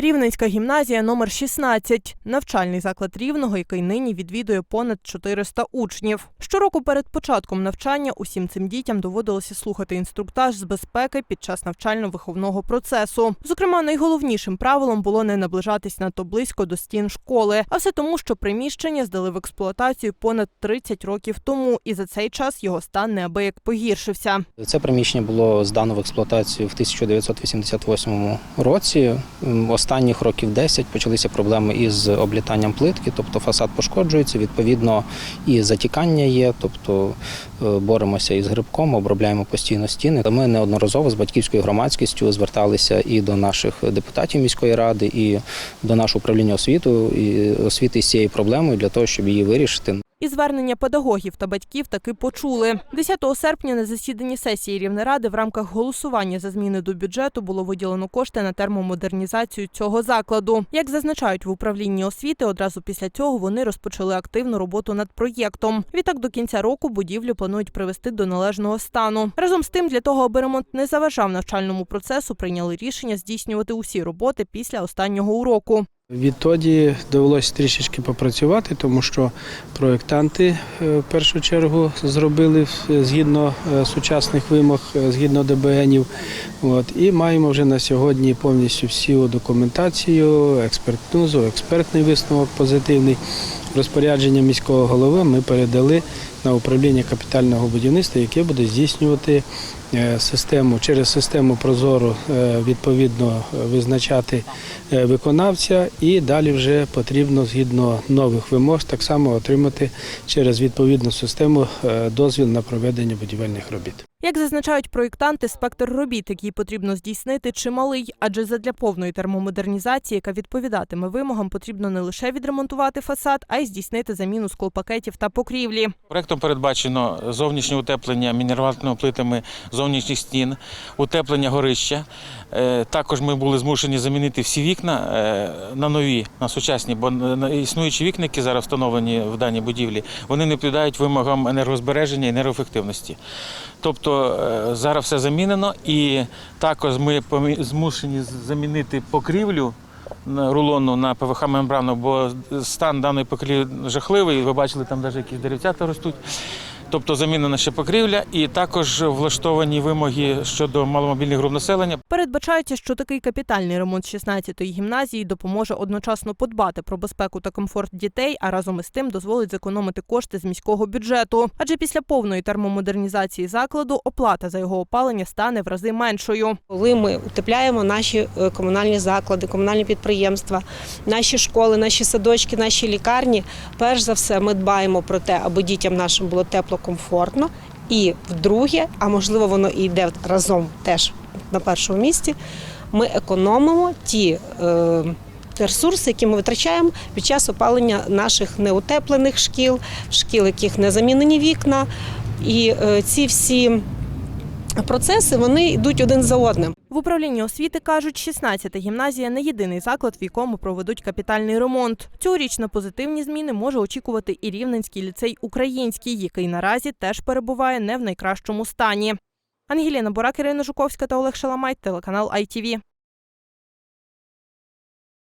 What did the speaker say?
Рівненська гімназія номер 16 – навчальний заклад Рівного, який нині відвідує понад 400 учнів. Щороку перед початком навчання усім цим дітям доводилося слухати інструктаж з безпеки під час навчально-виховного процесу. Зокрема, найголовнішим правилом було не наближатись надто близько до стін школи, а все тому, що приміщення здали в експлуатацію понад 30 років тому, і за цей час його стан неабияк погіршився. Це приміщення було здано в експлуатацію в 1988 році. Останніх років 10 почалися проблеми із облітанням плитки, тобто фасад пошкоджується. Відповідно, і затікання є, тобто е, боремося із грибком, обробляємо постійно стіни. Ми неодноразово з батьківською громадськістю зверталися і до наших депутатів міської ради, і до нашого управління освіту і освіти з цією проблемою для того, щоб її вирішити. І звернення педагогів та батьків таки почули. 10 серпня на засіданні сесії Рівнеради в рамках голосування за зміни до бюджету було виділено кошти на термомодернізацію цього закладу. Як зазначають в управлінні освіти, одразу після цього вони розпочали активну роботу над проєктом. Відтак до кінця року будівлю планують привести до належного стану. Разом з тим, для того, аби ремонт не заважав навчальному процесу, прийняли рішення здійснювати усі роботи після останнього уроку. Відтоді довелося трішечки попрацювати, тому що проєктанти е, в першу чергу зробили е, згідно е, сучасних вимог, згідно ДБНів. От, і маємо вже на сьогодні повністю всю документацію, експертнузу, експертний висновок позитивний. Розпорядження міського голови ми передали на управління капітального будівництва, яке буде здійснювати е, систему через систему Прозоро е, відповідно визначати е, виконавця, і далі вже потрібно згідно нових вимог так само отримати через відповідну систему дозвіл на проведення будівельних робіт. Як зазначають проєктанти, спектр робіт, який потрібно здійснити, чималий, адже задля повної термомодернізації, яка відповідатиме вимогам, потрібно не лише відремонтувати фасад, а й здійснити заміну склопакетів та покрівлі. Проектом передбачено зовнішнє утеплення мінеральними плитами зовнішніх стін, утеплення горища. Е, Також ми були змушені замінити всі вікна е, на нові, на сучасні, бо існуючі вікна, які зараз встановлені в даній будівлі, вони не відповідають вимогам енергозбереження і енергоефективності. Тобто е, зараз все замінено, і також ми змушені замінити покрівлю рулону на ПВХ мембрану, бо стан даної покрівлі жахливий. Ви бачили, там навіть якісь деревцята ростуть. Тобто замінена ще покрівля, і також влаштовані вимоги щодо маломобільних груп населення. Передбачається, що такий капітальний ремонт 16-ї гімназії допоможе одночасно подбати про безпеку та комфорт дітей, а разом із тим дозволить зекономити кошти з міського бюджету. Адже після повної термомодернізації закладу оплата за його опалення стане в рази меншою. Коли ми утепляємо наші е, комунальні заклади, комунальні підприємства, наші школи, наші садочки, наші лікарні, перш за все, ми дбаємо про те, аби дітям нашим було тепло, комфортно. І вдруге, а можливо, воно і йде разом теж на першому місці. Ми економимо ті. Е, Ресурси, які ми витрачаємо під час опалення наших неутеплених шкіл, шкіл, яких не замінені вікна, і е, ці всі процеси вони йдуть один за одним. В управлінні освіти кажуть, 16-та гімназія не єдиний заклад, в якому проведуть капітальний ремонт. Цьогоріч на позитивні зміни може очікувати і Рівненський ліцей Український, який наразі теж перебуває не в найкращому стані. Ангеліна Бурак, Ірина Жуковська та Олег Шаламай, телеканал ITV.